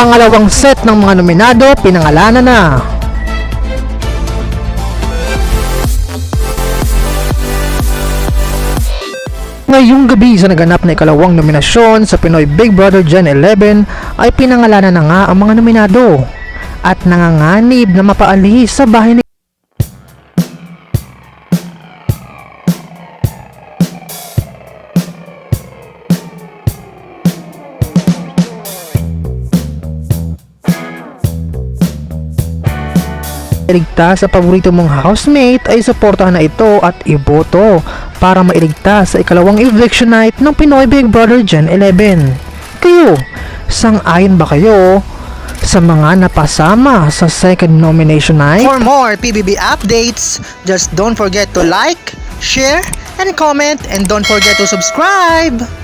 pangalawang set ng mga nominado pinangalanan na. Ngayong gabi sa naganap na ikalawang nominasyon sa Pinoy Big Brother Gen 11 ay pinangalanan na nga ang mga nominado at nanganganib na mapaalis sa bahay ni iligtas sa paborito mong housemate ay suportahan na ito at iboto para mailigtas sa ikalawang eviction night ng Pinoy Big Brother Gen 11. Kayo, sang-ayon ba kayo sa mga napasama sa second nomination night? For more PBB updates, just don't forget to like, share, and comment, and don't forget to subscribe!